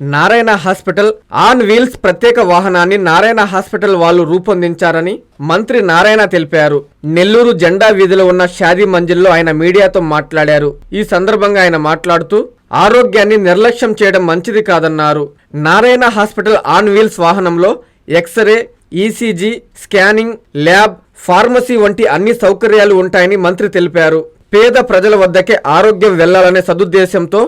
Narayana hospital on wheels ప్రత్యేక వాహనాన్ని Narayana hospital వాళ్ళు రూపొందించారని మంత్రి నారాయణ తెలిపారు. నెల్లూరు జెండా వీధిలో ఉన్న షాదీ మంజిల్లో ఆయన మీడియాతో మాట్లాడారు. ఈ సందర్భంగా ఆయన మాట్లాడుతూ ఆరోగ్యాన్ని నిర్లక్ష్యం చేయడం మంచిది కాదన్నారు. నారాయణ హాస్పిటల్ ఆన్ వీల్స్ వాహనంలో X ray ECG scanning lab pharmacy వంటి అన్ని సౌకర్యాలు ఉంటాయని మంత్రి తెలిపారు. పేద ప్రజల వద్దకే ఆరోగ్యం వెళ్ళాలనే సదుద్దేశంతో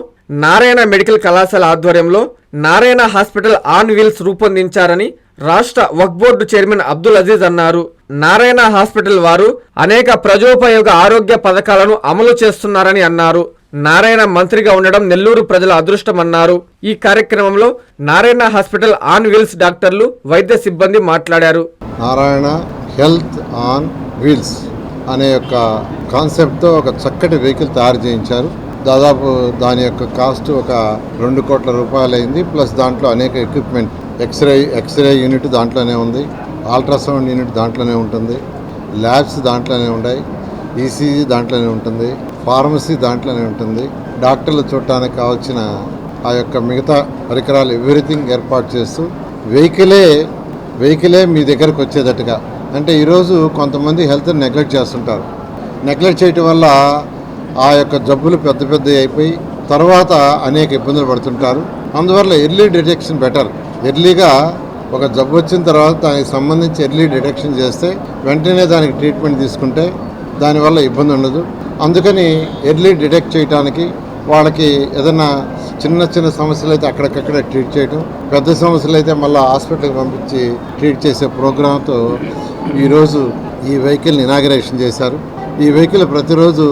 నారాయణ మెడికల్ కళాశాల ఆధ్వర్యంలో నారాయణ హాస్పిటల్ ఆన్ వీల్స్ రూపొందించారని రాష్ట్ర వక్ బోర్డు చైర్మన్ అబ్దుల్ అజీజ్ అన్నారు. నారాయణ హాస్పిటల్ వారు అనేక ప్రజోపయోగ ఆరోగ్య పథకాలను అమలు చేస్తున్నారని అన్నారు. నారాయణ మంత్రిగా ఉండడం నెల్లూరు ప్రజల అదృష్టమన్నారు. ఈ కార్యక్రమంలో నారాయణ హాస్పిటల్ ఆన్ వీల్స్ డాక్టర్లు వైద్య సిబ్బంది మాట్లాడారు. నారాయణ హెల్త్ ఆన్ వీల్స్ అనే యొక్క కాన్సెప్ట్తో ఒక చక్కటి వెహికల్ తయారు చేయించారు. దాదాపు దాని యొక్క కాస్ట్ ఒక రెండు కోట్ల రూపాయలు అయింది ప్లస్ దాంట్లో అనేక ఎక్విప్మెంట్ ఎక్స్రే ఎక్స్రే యూనిట్ దాంట్లోనే ఉంది అల్ట్రాసౌండ్ యూనిట్ దాంట్లోనే ఉంటుంది ల్యాబ్స్ దాంట్లోనే ఉన్నాయి ఈసీజీ దాంట్లోనే ఉంటుంది ఫార్మసీ దాంట్లోనే ఉంటుంది. డాక్టర్లు చూడటానికి కావాల్సిన ఆ యొక్క మిగతా పరికరాలు ఎవ్రీథింగ్ ఏర్పాటు చేస్తూ వెహికలే వెహికలే మీ దగ్గరకు వచ్చేటట్టుగా. అంటే ఈరోజు కొంతమంది హెల్త్ నెగ్లెక్ట్ చేస్తుంటారు. నెగ్లెక్ట్ చేయటం వల్ల ఆ యొక్క జబ్బులు పెద్ద పెద్ద అయిపోయి తర్వాత అనేక ఇబ్బందులు పడుతుంటారు. అందువల్ల ఎర్లీ డిటెక్షన్ బెటర్ ఎర్లీగా ఒక జబ్బు వచ్చిన తర్వాత దానికి సంబంధించి ఎర్లీ డిటెక్షన్ చేస్తే వెంటనే దానికి ట్రీట్మెంట్ తీసుకుంటే దానివల్ల ఇబ్బంది ఉండదు. అందుకని ఎర్లీ డిటెక్ట్ చేయడానికి వాళ్ళకి ఏదైనా చిన్న చిన్న సమస్యలు అయితే అక్కడికక్కడ ట్రీట్ చేయడం పెద్ద సమస్యలు అయితే మళ్ళీ హాస్పిటల్కి పంపించి ట్రీట్ చేసే ప్రోగ్రాంతో ఈరోజు ఈ వెహికల్ని ఇనాగరేషన్ చేశారు. ఈ వెహికల్ ప్రతిరోజు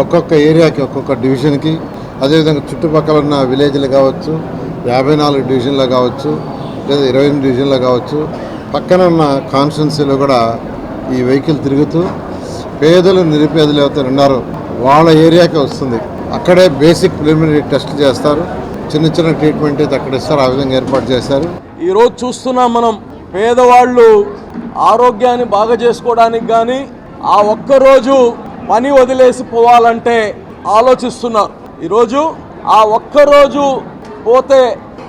ఒక్కొక్క ఏరియాకి ఒక్కొక్క డివిజన్కి అదేవిధంగా చుట్టుపక్కల ఉన్న విలేజ్లు కావచ్చు యాభై నాలుగు డివిజన్లు కావచ్చు లేదా ఇరవై ఎనిమిది డివిజన్లు కావచ్చు పక్కన ఉన్న కాన్స్టిట్యున్సీలో కూడా ఈ వెహికల్ తిరుగుతూ పేదలు నిరుపేదలు ఎవరైతే ఉన్నారో వాళ్ళ ఏరియాకి వస్తుంది. అక్కడే బేసిక్ ప్రిలిమినరీ టెస్ట్ చేస్తారు. చిన్న చిన్న ట్రీట్మెంట్ అయితే అక్కడ ఇస్తారు. ఆ విధంగా ఏర్పాటు చేశారు. ఈరోజు చూస్తున్నాం మనం పేదవాళ్ళు ఆరోగ్యాన్ని బాగా చేసుకోవడానికి కానీ ఆ ఒక్కరోజు పని వదిలేసి పోవాలంటే ఆలోచిస్తున్నారు ఈరోజు ఆ ఒక్కరోజు పోతే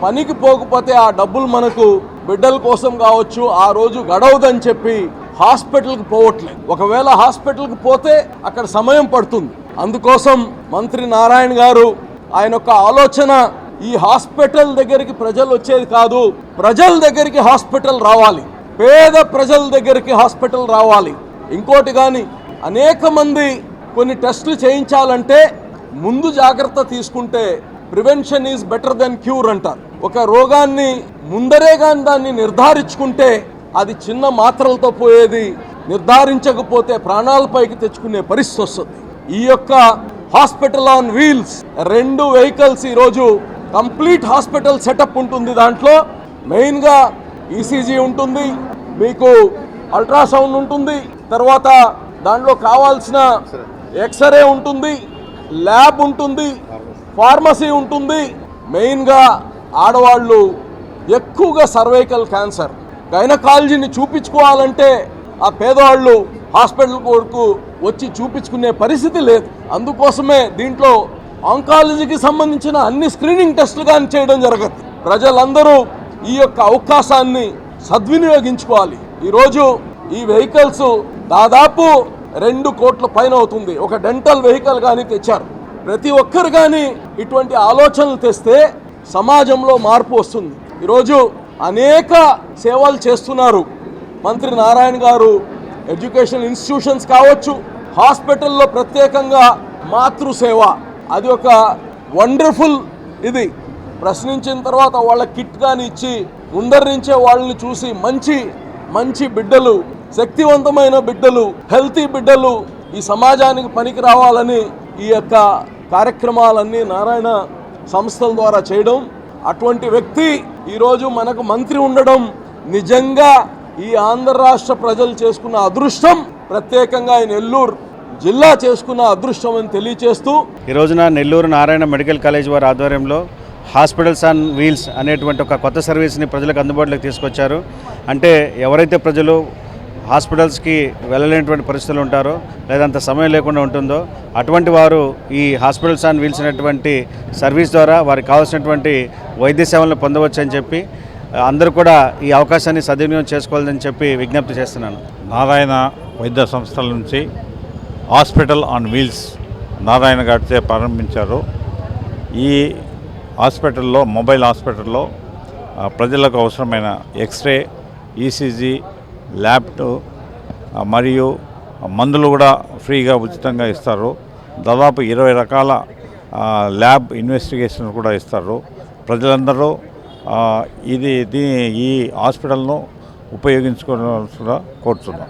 పనికి పోకపోతే ఆ డబ్బులు మనకు బిడ్డల కోసం కావచ్చు ఆ రోజు గడవదని చెప్పి హాస్పిటల్కి పోవట్లేదు. ఒకవేళ హాస్పిటల్కి పోతే అక్కడ సమయం పడుతుంది. అందుకోసం మంత్రి నారాయణ గారు ఆయన యొక్క ఆలోచన ఈ హాస్పిటల్ దగ్గరికి ప్రజలు వచ్చేది కాదు ప్రజల దగ్గరికి హాస్పిటల్ రావాలి. పేద ప్రజల దగ్గరికి హాస్పిటల్ రావాలి. ఇంకోటి కానీ అనేక మంది కొన్ని టెస్టులు చేయించాలంటే ముందు జాగ్రత్త తీసుకుంటే prevention is better than cure అంటారు. ఒక రోగాన్ని ముందరే కానీ దాన్ని నిర్ధారించుకుంటే అది చిన్న మాత్రలతో పోయేది నిర్ధారించకపోతే ప్రాణాలపైకి తెచ్చుకునే పరిస్థితి వస్తుంది. ఈ యొక్క హాస్పిటల్ ఆన్ వీల్స్ రెండు వెహికల్స్ ఈరోజు కంప్లీట్ హాస్పిటల్ సెటప్ ఉంటుంది దాంట్లో. మెయిన్గా ఈసీజీ ఉంటుంది మీకు అల్ట్రాసౌండ్ ఉంటుంది తర్వాత దాంట్లో కావాల్సిన ఎక్స్రే ఉంటుంది ల్యాబ్ ఉంటుంది ఫార్మసీ ఉంటుంది. మెయిన్గా ఆడవాళ్ళు ఎక్కువగా సర్వైకల్ క్యాన్సర్. గైనకాలజీని చూపించుకోవాలంటే ఆ పేదవాళ్ళు హాస్పిటల్ కొరకు వచ్చి చూపించుకునే పరిస్థితి లేదు. అందుకోసమే దీంట్లో ఆంకాలజీకి సంబంధించిన అన్ని స్క్రీనింగ్ టెస్టులు కానీ చేయడం జరగదు. ప్రజలందరూ ఈ యొక్క అవకాశాన్ని సద్వినియోగించుకోవాలి. ఈరోజు ఈ వెహికల్స్ దాదాపు రెండు కోట్ల పైన అవుతుంది. ఒక డెంటల్ వెహికల్ కానీ తెచ్చారు. ప్రతి ఒక్కరు కానీ ఇటువంటి ఆలోచనలు తెస్తే సమాజంలో మార్పు వస్తుంది. ఈరోజు అనేక సేవలు చేస్తున్నారు. మంత్రి నారాయణ గారు ఎడ్యుకేషన్ ఇన్స్టిట్యూషన్స్ కావచ్చు హాస్పిటల్లో ప్రత్యేకంగా మాతృసేవ. అది ఒక వండర్ఫుల్ ఇది. ప్రశ్నించిన తర్వాత వాళ్ళ కిట్ కానీ ఇచ్చి ముందరించే వాళ్ళని చూసి మంచి మంచి బిడ్డలు శక్తివంతమైన బిడ్డలు హెల్తీ బిడ్డలు ఈ సమాజానికి పనికి రావాలని ఈ యొక్క కార్యక్రమాలన్నీ నారాయణ సంస్థల ద్వారా చేయడం అటువంటి వ్యక్తి ఈరోజు మనకు మంత్రి ఉండడం నిజంగా ఈ ఆంధ్ర రాష్ట్ర ప్రజలు చేసుకున్న అదృష్టం. ప్రత్యేకంగా ఈ నెల్లూరు జిల్లా చేసుకున్న అదృష్టం అని తెలియచేస్తూ ఈ రోజున నెల్లూరు నారాయణ మెడికల్ కాలేజ్ వారి ఆధ్వర్యంలో హాస్పిటల్స్ ఆన్ వీల్స్ అనేటువంటి ఒక కొత్త సర్వీస్ని ప్రజలకు అందుబాటులోకి తీసుకొచ్చారు. అంటే ఎవరైతే ప్రజలు హాస్పిటల్స్కి వెళ్ళలేనటువంటి పరిస్థితులు ఉంటారో లేదంత సమయం లేకుండా ఉంటుందో అటువంటి వారు ఈ హాస్పిటల్స్ అని వీల్స్ అనేటువంటి సర్వీస్ ద్వారా వారికి కావాల్సినటువంటి వైద్య సేవలను పొందవచ్చు అని చెప్పి అందరూ కూడా ఈ అవకాశాన్ని సద్వినియోగం చేసుకోవాలని చెప్పి విజ్ఞప్తి చేస్తున్నాను. నారాయణ వైద్య సంస్థల నుంచి హాస్పిటల్ ఆన్ వీల్స్ నారాయణ గారిచే ప్రారంభించారు. ఈ హాస్పిటల్లో మొబైల్ హాస్పిటల్లో ప్రజలకు అవసరమైన ఎక్స్రే ఈసీజీ ల్యాబ్ మరియు మందులు కూడా ఫ్రీగా ఉచితంగా ఇస్తారు. దాదాపు ఇరవై రకాల ల్యాబ్ ఇన్వెస్టిగేషన్ కూడా ఇస్తారు. ప్రజలందరూ ఇది దీని ఈ హాస్పిటల్ను ఉపయోగించుకోవాల్సిందిగా కోరుతున్నాం.